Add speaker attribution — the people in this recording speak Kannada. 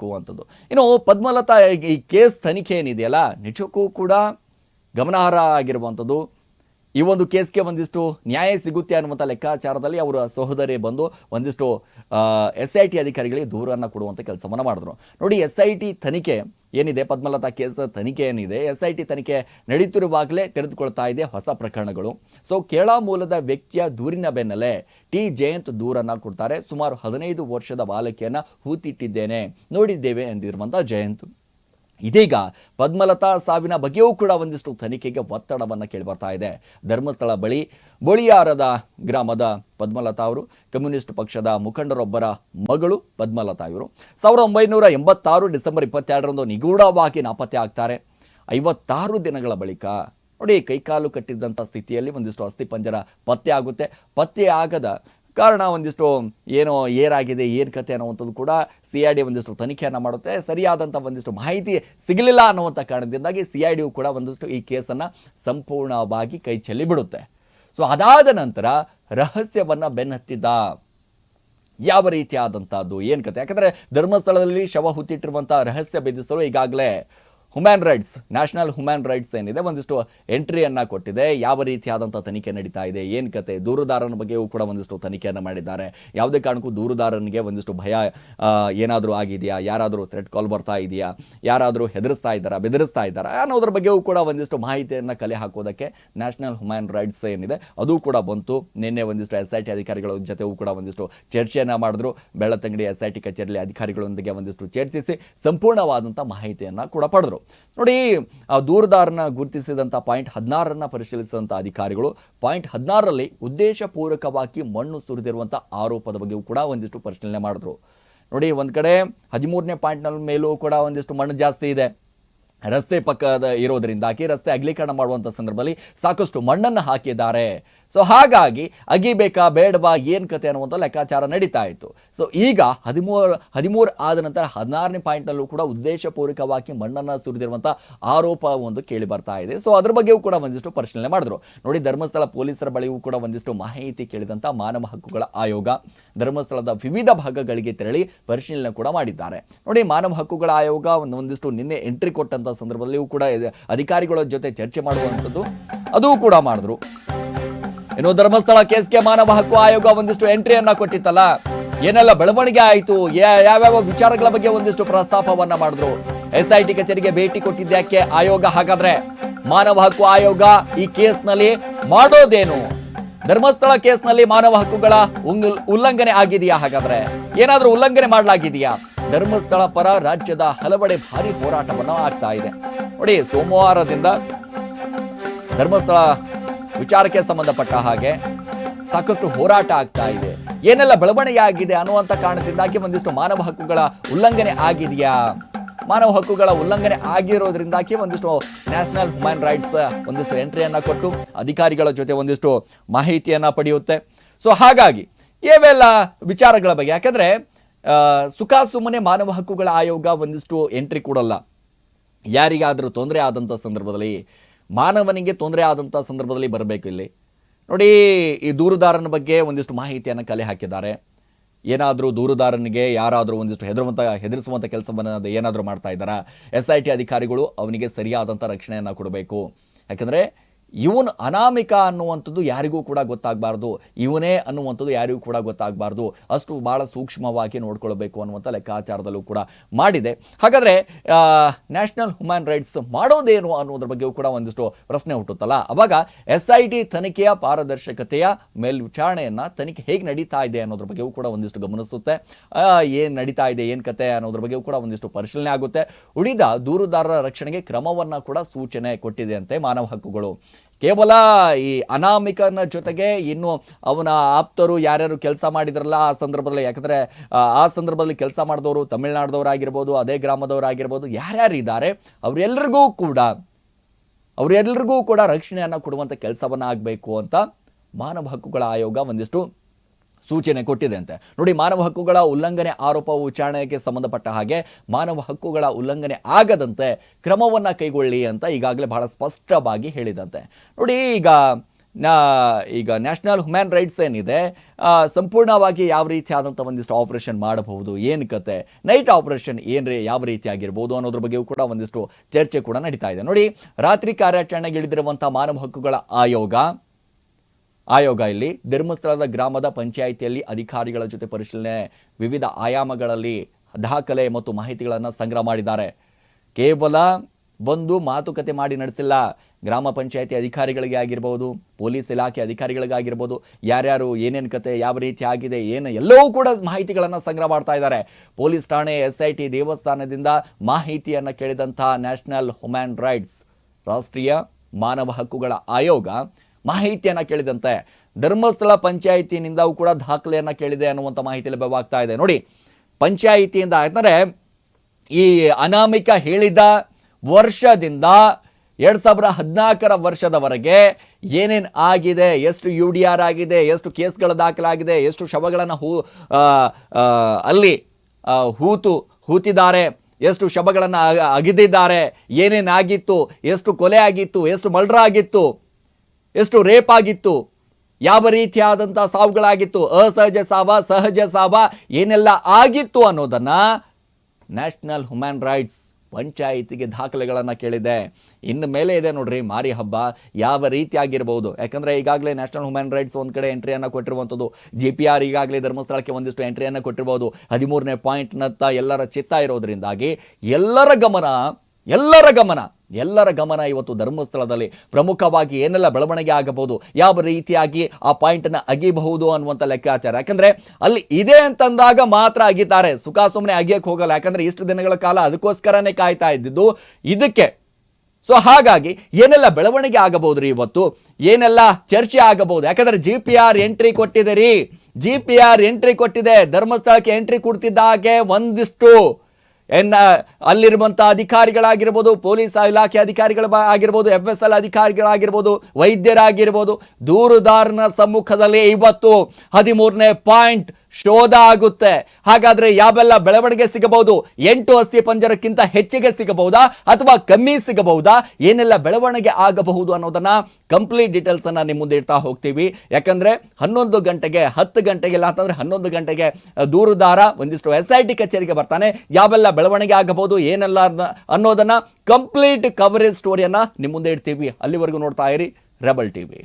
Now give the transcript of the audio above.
Speaker 1: ಅಂತದ್ದು. ಇನ್ನು ಪದ್ಮಲತಾ ಈ ಕೇಸ್ ತನಿಖೆ ಏನಿದೆಯಲ್ಲ ನಿಜಕ್ಕೂ ಕೂಡ ಗಮನಾರ್ಹ ಆಗಿರುವಂಥದ್ದು. ಈ ಒಂದು ಕೇಸ್ಗೆ ಒಂದಿಷ್ಟು ನ್ಯಾಯ ಸಿಗುತ್ತೆ ಅನ್ನುವಂಥ ಲೆಕ್ಕಾಚಾರದಲ್ಲಿ ಅವರ ಸಹೋದರಿ ಬಂದು ಒಂದಿಷ್ಟು ಎಸ್ ಐ ಟಿ ಅಧಿಕಾರಿಗಳಿಗೆ ದೂರನ್ನು ಕೊಡುವಂಥ ಕೆಲಸವನ್ನು ಮಾಡಿದ್ರು. ನೋಡಿ ಎಸ್ ಐ ಟಿ ತನಿಖೆ ಏನಿದೆ? ಪದ್ಮಲತಾ ಕೇಸ್ ತನಿಖೆ ಏನಿದೆ? ಎಸ್ ಐ ಟಿ ತನಿಖೆ ನಡೀತಿರುವಾಗಲೇ ತೆರೆದುಕೊಳ್ತಾ ಇದೆ ಹೊಸ ಪ್ರಕರಣಗಳು. ಸೊ, ಕೇರಳ ಮೂಲದ ವ್ಯಕ್ತಿಯ ದೂರಿನ ಬೆನ್ನಲ್ಲೇ ಟಿ. ಜಯಂತ್ ದೂರನ್ನು ಕೊಡ್ತಾರೆ. ಸುಮಾರು ಹದಿನೈದು ವರ್ಷದ ಬಾಲಕಿಯನ್ನು ಹೂತಿಟ್ಟಿದ್ದೇನೆ. ನೋಡಿದ್ದೇವೆ ಎಂದಿರುವಂಥ ಜಯಂತ್. ಇದೀಗ ಪದ್ಮಲತಾ ಸಾವಿನ ಬಗ್ಗೆಯೂ ಕೂಡ ಒಂದಿಷ್ಟು ತನಿಖೆಗೆ ಒತ್ತಡವನ್ನು ಕೇಳಿಬರ್ತಾ ಇದೆ. ಧರ್ಮಸ್ಥಳ ಬಳಿ ಬೊಳಿಯಾರದ ಗ್ರಾಮದ ಪದ್ಮಲತಾ ಅವರು, ಕಮ್ಯುನಿಸ್ಟ್ ಪಕ್ಷದ ಮುಖಂಡರೊಬ್ಬರ ಮಗಳು ಪದ್ಮಲತಾ ಇವರು. ಸಾವಿರದ ಒಂಬೈನೂರ ಎಂಬತ್ತಾರು ಡಿಸೆಂಬರ್ ಇಪ್ಪತ್ತೆರಡರಂದು ನಿಗೂಢವಾಗಿ ನಾಪತ್ತೆ ಆಗ್ತಾರೆ. ಐವತ್ತಾರು ದಿನಗಳ ಬಳಿಕ ನೋಡಿ ಕೈಕಾಲು ಕಟ್ಟಿದ್ದಂಥ ಸ್ಥಿತಿಯಲ್ಲಿ ಒಂದಿಷ್ಟು ಅಸ್ಥಿಪಂಜರ ಪತ್ತೆ ಆಗುತ್ತೆ. ಪತ್ತೆ ಆಗದ ಕಾರಣ ಒಂದಿಷ್ಟು ಏನೋ ಏರಾಗಿದೆ, ಏನು ಕತೆ ಅನ್ನುವಂಥದ್ದು ಕೂಡ ಸಿ ಐ ಡಿ ಒಂದಿಷ್ಟು ತನಿಖೆಯನ್ನು ಮಾಡುತ್ತೆ. ಸರಿಯಾದಂಥ ಒಂದಿಷ್ಟು ಮಾಹಿತಿ ಸಿಗಲಿಲ್ಲ ಅನ್ನುವಂಥ ಕಾರಣದಿಂದಾಗಿ ಸಿ ಐ ಡಿಯು ಕೂಡ ಒಂದಿಷ್ಟು ಈ ಕೇಸನ್ನು ಸಂಪೂರ್ಣವಾಗಿ ಕೈ ಚೆಲ್ಲಿ ಬಿಡುತ್ತೆ. ಸೊ ಅದಾದ ನಂತರ ರಹಸ್ಯವನ್ನು ಬೆನ್ನತ್ತಿದ್ದ ಯಾವ ರೀತಿಯಾದಂಥದ್ದು, ಏನು ಕತೆ? ಯಾಕಂದರೆ ಧರ್ಮಸ್ಥಳದಲ್ಲಿ ಶವ ಹುತ್ತಿಟ್ಟಿರುವಂಥ ರಹಸ್ಯ ಭೇದಿಸಲು ಈಗಾಗಲೇ human rights national human rights ಏನಿದೆ, ಒಂದಿಷ್ಟು ಎಂಟ್ರಿಯನ್ನು ಕೊಟ್ಟಿದೆ. ಯಾವ ರೀತಿಯಾದಂಥ ತನಿಖೆ ನಡೀತಾ ಇದೆ, ಏನು ಕತೆ? ದೂರುದಾರನ ಬಗ್ಗೆಯೂ ಕೂಡ ಒಂದಿಷ್ಟು ತನಿಖೆಯನ್ನು ಮಾಡಿದ್ದಾರೆ. ಯಾವುದೇ ಕಾರಣಕ್ಕೂ ದೂರುದಾರನಿಗೆ ಒಂದಿಷ್ಟು ಭಯ ಏನಾದರೂ ಆಗಿದೆಯಾ? ಯಾರಾದರೂ ಥ್ರೆಟ್ ಕಾಲ್ ಬರ್ತಾ ಇದೆಯಾ? ಯಾರಾದರೂ ಹೆದರಿಸ್ತಾ ಇದ್ದಾರಾ? ಬೆದರಿಸ್ತಾ ಇದ್ದಾರಾ? ಅನ್ನೋದ್ರ ಬಗ್ಗೆಯೂ ಕೂಡ ಒಂದಿಷ್ಟು ಮಾಹಿತಿಯನ್ನು ಕಲೆ ಹಾಕೋದಕ್ಕೆ ನ್ಯಾಷನಲ್ ಹ್ಯುಮ್ಯಾನ್ ರೈಟ್ಸ್ ಏನಿದೆ, ಅದು ಕೂಡ ಬಂತು. ನಿನ್ನೆ ಒಂದಿಷ್ಟು ಎಸ್ ಐ ಟಿ ಅಧಿಕಾರಿಗಳ ಜೊತೆಗೂ ಕೂಡ ಒಂದಿಷ್ಟು ಚರ್ಚೆಯನ್ನು ಮಾಡಿದ್ರು. ಬೆಳ್ಳತಂಗಡಿ ಎಸ್ ಐ ಟಿ ಕಚೇರಿಯಲ್ಲಿ ಅಧಿಕಾರಿಗಳೊಂದಿಗೆ ಒಂದಿಷ್ಟು ಚರ್ಚಿಸಿ ಸಂಪೂರ್ಣವಾದಂಥ ಮಾಹಿತಿಯನ್ನು ಕೂಡ ಪಡೆದರು. ನೋಡಿ ದೂರದಾರನ ಗುರುತಿಸಿದಂಥ ಪಾಯಿಂಟ್ ಹದಿನಾರನ್ನು ಪರಿಶೀಲಿಸಿದಂಥ ಅಧಿಕಾರಿಗಳು ಪಾಯಿಂಟ್ ಹದಿನಾರರಲ್ಲಿ ಉದ್ದೇಶಪೂರ್ವಕವಾಗಿ ಮಣ್ಣು ಸುರಿದಿರುವಂಥ ಆರೋಪದ ಬಗ್ಗೆಯೂ ಕೂಡ ಒಂದಿಷ್ಟು ಪರಿಶೀಲನೆ ಮಾಡಿದ್ರು. ನೋಡಿ, ಒಂದು ಕಡೆ ಹದಿಮೂರನೇ ಪಾಯಿಂಟ್ನ ಮೇಲೂ ಕೂಡ ಒಂದಿಷ್ಟು ಮಣ್ಣು ಜಾಸ್ತಿ ಇದೆ. ರಸ್ತೆ ಪಕ್ಕದ ಇರೋದರಿಂದಾಗಿ ರಸ್ತೆ ಅಗಲೀಕರಣ ಮಾಡುವಂಥ ಸಂದರ್ಭದಲ್ಲಿ ಸಾಕಷ್ಟು ಮಣ್ಣನ್ನು ಹಾಕಿದ್ದಾರೆ. ಸೊ ಹಾಗಾಗಿ ಅಗಿಬೇಕಾ ಬೇಡವಾ ಏನು ಕತೆ ಅನ್ನುವಂಥ ಲೆಕ್ಕಾಚಾರ ನಡೀತಾ ಇತ್ತು. ಸೊ ಈಗ ಹದಿಮೂರು ಹದಿಮೂರು ಆದ ನಂತರ ಹದಿನಾರನೇ ಪಾಯಿಂಟ್ನಲ್ಲೂ ಕೂಡ ಉದ್ದೇಶಪೂರ್ವಕವಾಗಿ ಮಣ್ಣನ್ನು ಸುರಿದಿರುವಂಥ ಆರೋಪ ಒಂದು ಕೇಳಿ ಬರ್ತಾ ಇದೆ. ಸೊ ಅದ್ರ ಬಗ್ಗೆಯೂ ಕೂಡ ಒಂದಿಷ್ಟು ಪರಿಶೀಲನೆ ಮಾಡಿದ್ರು. ನೋಡಿ, ಧರ್ಮಸ್ಥಳ ಪೊಲೀಸರ ಬಳಿಯೂ ಕೂಡ ಒಂದಿಷ್ಟು ಮಾಹಿತಿ ಕೇಳಿದಂಥ ಮಾನವ ಹಕ್ಕುಗಳ ಆಯೋಗ ಧರ್ಮಸ್ಥಳದ ವಿವಿಧ ಭಾಗಗಳಿಗೆ ತೆರಳಿ ಪರಿಶೀಲನೆ ಕೂಡ ಮಾಡಿದ್ದಾರೆ. ನೋಡಿ, ಮಾನವ ಹಕ್ಕುಗಳ ಆಯೋಗ ಒಂದು ಒಂದಿಷ್ಟು ನಿನ್ನೆ ಎಂಟ್ರಿ ಕೊಟ್ಟಂಥ ಸಂದರ್ಭದಲ್ಲಿಯೂ ಕೂಡ ಅಧಿಕಾರಿಗಳ ಜೊತೆ ಚರ್ಚೆ ಮಾಡುವಂಥದ್ದು ಅದೂ ಕೂಡ ಮಾಡಿದ್ರು. ಇನ್ನು ಧರ್ಮಸ್ಥಳ ಕೇಸ್ಗೆ ಮಾನವ ಹಕ್ಕು ಆಯೋಗ ಒಂದಿಷ್ಟು ಎಂಟ್ರಿಯನ್ನ ಕೊಟ್ಟಿತ್ತಲ್ಲ? ಏನೆಲ್ಲ ಬೆಳವಣಿಗೆ ಆಯಿತು? ಯಾವ್ಯಾವ ವಿಚಾರಗಳ ಬಗ್ಗೆ ಒಂದಿಷ್ಟು ಪ್ರಸ್ತಾಪವನ್ನ ಮಾಡಿದ್ರು? ಎಸ್ ಐ ಟಿ ಕಚೇರಿಗೆ ಭೇಟಿ ಕೊಟ್ಟಿದ್ದಕ್ಕೆ ಆಯೋಗ? ಹಾಗಾದ್ರೆ ಮಾನವ ಹಕ್ಕು ಆಯೋಗ ಈ ಕೇಸ್ನಲ್ಲಿ ಮಾಡೋದೇನು? ಧರ್ಮಸ್ಥಳ ಕೇಸ್ನಲ್ಲಿ ಮಾನವ ಹಕ್ಕುಗಳ ಉಲ್ಲಂಘನೆ ಆಗಿದೆಯಾ ಹಾಗಾದ್ರೆ? ಏನಾದ್ರೂ ಉಲ್ಲಂಘನೆ ಮಾಡಲಾಗಿದೆಯಾ? ಧರ್ಮಸ್ಥಳ ಪರ ರಾಜ್ಯದ ಹಲವೆಡೆ ಭಾರಿ ಹೋರಾಟವನ್ನು ಆಗ್ತಾ ಇದೆ. ನೋಡಿ, ಸೋಮವಾರದಿಂದ ಧರ್ಮಸ್ಥಳ ವಿಚಾರಕ್ಕೆ ಸಂಬಂಧಪಟ್ಟ ಹಾಗೆ ಸಾಕಷ್ಟು ಹೋರಾಟ ಆಗ್ತಾ ಇದೆ. ಏನೆಲ್ಲ ಬೆಳವಣಿಗೆ ಆಗಿದೆ ಅನ್ನುವಂಥ ಕಾರಣದಿಂದಾಗಿ ಒಂದಿಷ್ಟು ಮಾನವ ಹಕ್ಕುಗಳ ಉಲ್ಲಂಘನೆ ಆಗಿದೆಯಾ? ಮಾನವ ಹಕ್ಕುಗಳ ಉಲ್ಲಂಘನೆ ಆಗಿರೋದ್ರಿಂದಾಗಿ ಒಂದಿಷ್ಟು ನ್ಯಾಷನಲ್ ಹ್ಯೂಮನ್ ರೈಟ್ಸ್ ಒಂದಿಷ್ಟು ಎಂಟ್ರಿಯನ್ನು ಕೊಟ್ಟು ಅಧಿಕಾರಿಗಳ ಜೊತೆ ಒಂದಿಷ್ಟು ಮಾಹಿತಿಯನ್ನು ಪಡೆಯುತ್ತೆ. ಸೊ, ಹಾಗಾಗಿ ಇವೆಲ್ಲ ವಿಚಾರಗಳ ಬಗ್ಗೆ. ಯಾಕಂದರೆ ಸುಖ ಸುಮ್ಮನೆ ಮಾನವ ಹಕ್ಕುಗಳ ಆಯೋಗ ಒಂದಿಷ್ಟು ಎಂಟ್ರಿ ಕೊಡಲ್ಲ. ಯಾರಿಗಾದರೂ ತೊಂದರೆ ಆದಂಥ ಸಂದರ್ಭದಲ್ಲಿ, ಮಾನವನಿಗೆ ತೊಂದರೆ ಆದಂಥ ಸಂದರ್ಭದಲ್ಲಿ ಬರಬೇಕು ಇಲ್ಲಿ. ನೋಡಿ, ಈ ದೂರುದಾರನ ಬಗ್ಗೆ ಒಂದಿಷ್ಟು ಮಾಹಿತಿಯನ್ನು ಕಲೆ ಹಾಕಿದ್ದಾರೆ. ಏನಾದರೂ ದೂರುದಾರನಿಗೆ ಯಾರಾದರೂ ಒಂದಿಷ್ಟು ಹೆದರುವಂಥ ಹೆದರಿಸುವಂಥ ಕೆಲಸವನ್ನು ಏನಾದರೂ ಮಾಡ್ತಾ ಇದ್ದಾರಾ? ಎಸ್ ಐ ಟಿ ಅಧಿಕಾರಿಗಳು ಅವನಿಗೆ ಸರಿಯಾದಂಥ ರಕ್ಷಣೆಯನ್ನು ಕೊಡಬೇಕು. ಯಾಕಂದರೆ ಇವನು ಅನಾಮಿಕ ಅನ್ನುವಂಥದ್ದು ಯಾರಿಗೂ ಕೂಡ ಗೊತ್ತಾಗಬಾರ್ದು. ಇವನೇ ಅನ್ನುವಂಥದ್ದು ಯಾರಿಗೂ ಕೂಡ ಗೊತ್ತಾಗಬಾರ್ದು. ಅಷ್ಟು ಭಾಳ ಸೂಕ್ಷ್ಮವಾಗಿ ನೋಡ್ಕೊಳ್ಬೇಕು ಅನ್ನುವಂಥ ಲೆಕ್ಕಾಚಾರದಲ್ಲೂ ಕೂಡ ಮಾಡಿದೆ. ಹಾಗಾದರೆ ನ್ಯಾಷನಲ್ ಹ್ಯೂಮನ್ ರೈಟ್ಸ್ ಮಾಡೋದೇನು ಅನ್ನೋದ್ರ ಬಗ್ಗೆಯೂ ಕೂಡ ಒಂದಿಷ್ಟು ಪ್ರಶ್ನೆ ಹುಟ್ಟುತ್ತಲ್ಲ. ಅವಾಗ ಎಸ್ ಐ ಟಿ ತನಿಖೆಯ ಪಾರದರ್ಶಕತೆಯ ಮೇಲ್ವಿಚಾರಣೆಯನ್ನು ತನಿಖೆ ಹೇಗೆ ನಡೀತಾ ಇದೆ ಅನ್ನೋದ್ರ ಬಗ್ಗೆಯೂ ಕೂಡ ಒಂದಿಷ್ಟು ಗಮನಿಸುತ್ತೆ. ಏನು ನಡೀತಾ ಇದೆ, ಏನು ಕತೆ ಅನ್ನೋದ್ರ ಬಗ್ಗೆಯೂ ಕೂಡ ಒಂದಿಷ್ಟು ಪರಿಶೀಲನೆ ಆಗುತ್ತೆ. ಉಳಿದ ದೂರುದಾರರ ರಕ್ಷಣೆಗೆ ಕ್ರಮವನ್ನು ಕೂಡ ಸೂಚನೆ ಕೊಟ್ಟಿದೆ ಅಂತೆ ಮಾನವ ಹಕ್ಕುಗಳು. ಕೇವಲ ಈ ಅನಾಮಿಕನ ಜೊತೆಗೆ ಇನ್ನು ಅವನ ಆಪ್ತರು ಯಾರ್ಯಾರು ಕೆಲಸ ಮಾಡಿದ್ರಲ್ಲ ಆ ಸಂದರ್ಭದಲ್ಲಿ, ಯಾಕಂದರೆ, ಆ ಸಂದರ್ಭದಲ್ಲಿ ಕೆಲಸ ಮಾಡಿದವರು ತಮಿಳ್ನಾಡ್ದವರಾಗಿರ್ಬೋದು, ಅದೇ ಗ್ರಾಮದವರಾಗಿರ್ಬೋದು, ಯಾರ್ಯಾರು ಇದ್ದಾರೆ ಅವರೆಲ್ಲರಿಗೂ ಕೂಡ ಅವರೆಲ್ಲರಿಗೂ ಕೂಡ ರಕ್ಷಣೆಯನ್ನು ಕೊಡುವಂಥ ಕೆಲಸವನ್ನು ಆಗಬೇಕು ಅಂತ ಮಾನವ ಹಕ್ಕುಗಳ ಆಯೋಗ ಒಂದಿಷ್ಟು ಸೂಚನೆ ಕೊಟ್ಟಿದೆ ಅಂತೆ ನೋಡಿ, ಮಾನವ ಹಕ್ಕುಗಳ ಉಲ್ಲಂಘನೆ ಆರೋಪ ವಿಚಾರಣೆಗೆ ಸಂಬಂಧಪಟ್ಟ ಹಾಗೆ ಮಾನವ ಹಕ್ಕುಗಳ ಉಲ್ಲಂಘನೆ ಆಗದಂತೆ ಕ್ರಮವನ್ನು ಕೈಗೊಳ್ಳಿ ಅಂತ ಈಗಾಗಲೇ ಬಹಳ ಸ್ಪಷ್ಟವಾಗಿ ಹೇಳಿದಂತೆ. ನೋಡಿ, ಈಗ ಈಗ ನ್ಯಾಷನಲ್ ಹ್ಯೂಮ್ಯಾನ್ ರೈಟ್ಸ್ ಏನಿದೆ ಸಂಪೂರ್ಣವಾಗಿ ಯಾವ ರೀತಿಯಾದಂಥ ಒಂದಿಷ್ಟು ಆಪರೇಷನ್ ಮಾಡಬಹುದು, ಏನು ಕತೆ, ನೈಟ್ ಆಪರೇಷನ್ ಏನು ಯಾವ ರೀತಿಯಾಗಿರ್ಬೋದು ಅನ್ನೋದ್ರ ಬಗ್ಗೆಯೂ ಕೂಡ ಒಂದಿಷ್ಟು ಚರ್ಚೆ ಕೂಡ ನಡೀತಾ ಇದೆ. ನೋಡಿ, ರಾತ್ರಿ ಕಾರ್ಯಾಚರಣೆಗೆ ಇಳಿದಿರುವಂಥ ಮಾನವ ಹಕ್ಕುಗಳ ಆಯೋಗ ಆಯೋಗ ಇಲ್ಲಿ ಧರ್ಮಸ್ಥಳದ ಗ್ರಾಮದ ಪಂಚಾಯಿತಿಯಲ್ಲಿ ಅಧಿಕಾರಿಗಳ ಜೊತೆ ಪರಿಶೀಲನೆ, ವಿವಿಧ ಆಯಾಮಗಳಲ್ಲಿ ದಾಖಲೆ ಮತ್ತು ಮಾಹಿತಿಗಳನ್ನು ಸಂಗ್ರಹ ಮಾಡಿದ್ದಾರೆ. ಕೇವಲ ಬಂದು ಮಾತುಕತೆ ಮಾಡಿ ನಡೆಸಿಲ್ಲ. ಗ್ರಾಮ ಪಂಚಾಯಿತಿ ಅಧಿಕಾರಿಗಳಿಗೆ ಆಗಿರ್ಬೋದು, ಪೊಲೀಸ್ ಇಲಾಖೆ ಅಧಿಕಾರಿಗಳಿಗಾಗಿರ್ಬೋದು ಯಾರ್ಯಾರು ಏನೇನು ಕತೆ, ಯಾವ ರೀತಿ ಆಗಿದೆ, ಏನು, ಎಲ್ಲವೂ ಕೂಡ ಮಾಹಿತಿಗಳನ್ನು ಸಂಗ್ರಹ ಮಾಡ್ತಾ ಇದ್ದಾರೆ. ಪೊಲೀಸ್ ಠಾಣೆ ಎಸ್ ಐ ಟಿ ದೇವಸ್ಥಾನದಿಂದ ಮಾಹಿತಿಯನ್ನು ಕೇಳಿದಂಥ ನ್ಯಾಷನಲ್ ಹ್ಯುಮ್ಯಾನ್ ರೈಟ್ಸ್ ರಾಷ್ಟ್ರೀಯ ಮಾನವ ಹಕ್ಕುಗಳ ಆಯೋಗ ಮಾಹಿತಿಯನ್ನು ಕೇಳಿದಂತೆ ಧರ್ಮಸ್ಥಳ ಪಂಚಾಯಿತಿನಿಂದವೂ ಕೂಡ ದಾಖಲೆಯನ್ನು ಕೇಳಿದೆ ಅನ್ನುವಂಥ ಮಾಹಿತಿ ಲಭ್ಯವಾಗ್ತಾ ಇದೆ. ನೋಡಿ, ಪಂಚಾಯಿತಿಯಿಂದ ಯಾಕಂದರೆ ಈ ಅನಾಮಿಕ ಹೇಳಿದ ವರ್ಷದಿಂದ ಎರಡು ಸಾವಿರದ ಹದಿನಾಲ್ಕರ ವರ್ಷದವರೆಗೆ ಏನೇನು ಆಗಿದೆ, ಎಷ್ಟು ಯು ಡಿ ಆರ್ ಆಗಿದೆ, ಎಷ್ಟು ಕೇಸ್ಗಳ ದಾಖಲಾಗಿದೆ, ಎಷ್ಟು ಶವಗಳನ್ನು ಹೂ ಅಲ್ಲಿ ಹೂತು, ಹೂತಿದ್ದಾರೆ, ಎಷ್ಟು ಶವಗಳನ್ನು ಅಗೆದಿದ್ದಾರೆ ಅಗಿದಿದ್ದಾರೆ ಏನೇನಾಗಿತ್ತು ಎಷ್ಟು ಕೊಲೆ ಆಗಿತ್ತು, ಎಷ್ಟು ಮಲ್ಡ್ರ ಆಗಿತ್ತು ಎಷ್ಟು ರೇಪ್ ಆಗಿತ್ತು ಯಾವ ರೀತಿಯಾದಂಥ ಸಾವುಗಳಾಗಿತ್ತು, ಅಸಹಜ ಸಾವ, ಸಹಜ ಸಾವ, ಏನೆಲ್ಲ ಆಗಿತ್ತು ಅನ್ನೋದನ್ನು ನ್ಯಾಷನಲ್ ಹ್ಯುಮ್ಯಾನ್ ರೈಟ್ಸ್ ಪಂಚಾಯಿತಿಗೆ ದಾಖಲೆಗಳನ್ನು ಕೇಳಿದೆ. ಇನ್ನು ಮೇಲೆ ಇದೆ ನೋಡ್ರಿ, ಮಾರಿ ಹಬ್ಬ, ಯಾವ ರೀತಿಯಾಗಿರ್ಬೋದು. ಯಾಕಂದರೆ ಈಗಾಗಲೇ ನ್ಯಾಷನಲ್ ಹ್ಯೂಮನ್ ರೈಟ್ಸ್ ಒಂದು ಕಡೆ ಎಂಟ್ರಿಯನ್ನು ಕೊಟ್ಟಿರುವಂಥದ್ದು. ಜಿ ಪಿ ಆರ್ ಈಗಾಗಲೇ ಧರ್ಮಸ್ಥಳಕ್ಕೆ ಒಂದಿಷ್ಟು ಎಂಟ್ರಿಯನ್ನು ಕೊಟ್ಟಿರ್ಬೋದು. ಹದಿಮೂರನೇ ಪಾಯಿಂಟ್ನತ್ತ ಎಲ್ಲರ ಚಿತ್ತ ಇರೋದರಿಂದಾಗಿ ಎಲ್ಲರ ಗಮನ ಎಲ್ಲರ ಗಮನ ಎಲ್ಲರ ಗಮನ ಇವತ್ತು ಧರ್ಮಸ್ಥಳದಲ್ಲಿ ಪ್ರಮುಖವಾಗಿ ಏನೆಲ್ಲ ಬೆಳವಣಿಗೆ ಆಗಬಹುದು, ಯಾವ ರೀತಿಯಾಗಿ ಆ ಪಾಯಿಂಟನ್ನು ಅಗಿಬಹುದು ಅನ್ನುವಂಥ ಲೆಕ್ಕಾಚಾರ. ಯಾಕಂದ್ರೆ ಅಲ್ಲಿ ಇದೆ ಅಂತಂದಾಗ ಮಾತ್ರ ಅಗಿತಾರೆ. ಸುಖ ಸುಮ್ಮನೆ ಅಗಿಯಕ್ಕೆ ಹೋಗಲ್ಲ. ಯಾಕಂದ್ರೆ ಇಷ್ಟು ದಿನಗಳ ಕಾಲ ಅದಕ್ಕೋಸ್ಕರನೇ ಕಾಯ್ತಾ ಇದ್ದಿದ್ದು ಇದಕ್ಕೆ. ಸೊ ಹಾಗಾಗಿ ಏನೆಲ್ಲ ಬೆಳವಣಿಗೆ ಆಗಬಹುದು ರೀ ಇವತ್ತು? ಏನೆಲ್ಲ ಚರ್ಚೆ ಆಗಬಹುದು? ಯಾಕಂದ್ರೆ ಜಿ ಪಿ ಆರ್ ಎಂಟ್ರಿ ಕೊಟ್ಟಿದೆ ರೀ. ಜಿ ಪಿ ಆರ್ ಎಂಟ್ರಿ ಕೊಟ್ಟಿದೆ. ಧರ್ಮಸ್ಥಳಕ್ಕೆ ಎಂಟ್ರಿ ಕೊಡ್ತಿದ್ದ ಹಾಗೆ ಒಂದಿಷ್ಟು ಎನ್ನ ಅಲ್ಲಿರುವಂಥ ಅಧಿಕಾರಿಗಳಾಗಿರ್ಬೋದು, ಪೊಲೀಸ್ ಇಲಾಖೆ ಅಧಿಕಾರಿಗಳ ಆಗಿರ್ಬೋದು ಎಫ್ ಎಸ್ ಎಲ್ ಅಧಿಕಾರಿಗಳಾಗಿರ್ಬೋದು, ವೈದ್ಯರಾಗಿರ್ಬೋದು, ದೂರುದಾರನ ಸಮ್ಮುಖದಲ್ಲಿ ಇವತ್ತು ಹದಿಮೂರನೇ ಪಾಯಿಂಟ್ ಶೋಧ ಆಗುತ್ತೆ. ಹಾಗಾದ್ರೆ ಯಾವೆಲ್ಲ ಬೆಳವಣಿಗೆ ಸಿಗಬಹುದು? ಎಂಟು ಅಸ್ಥಿ ಪಂಜರಕ್ಕಿಂತ ಹೆಚ್ಚಿಗೆ ಸಿಗಬಹುದಾ? ಅಥವಾ ಕಮ್ಮಿ ಸಿಗಬಹುದಾ? ಏನೆಲ್ಲ ಬೆಳವಣಿಗೆ ಆಗಬಹುದು ಅನ್ನೋದನ್ನ ಕಂಪ್ಲೀಟ್ ಡೀಟೇಲ್ಸ್ ಅನ್ನ ನಿಮ್ಮ ಮುಂದೆ ಇಡ್ತಾ ಹೋಗ್ತೀವಿ. ಯಾಕಂದ್ರೆ ಹನ್ನೊಂದು ಗಂಟೆಗೆ ಹತ್ತು ಗಂಟೆಗೆ ಇಲ್ಲ ಅಂತಂದ್ರೆ ಹನ್ನೊಂದು ಗಂಟೆಗೆ ದೂರದಾರ ಒಂದಿಷ್ಟು ಎಸ್ ಐ ಟಿ ಕಚೇರಿಗೆ ಬರ್ತಾನೆ. ಯಾವೆಲ್ಲ ಬೆಳವಣಿಗೆ ಆಗಬಹುದು, ಏನೆಲ್ಲ ಅನ್ನೋದನ್ನ ಕಂಪ್ಲೀಟ್ ಕವರೇಜ್ ಸ್ಟೋರಿಯನ್ನ ನಿಮ್ಮ ಮುಂದೆ ಇಡ್ತೀವಿ. ಅಲ್ಲಿವರೆಗೂ ನೋಡ್ತಾ ಇರಿ. Rebel TV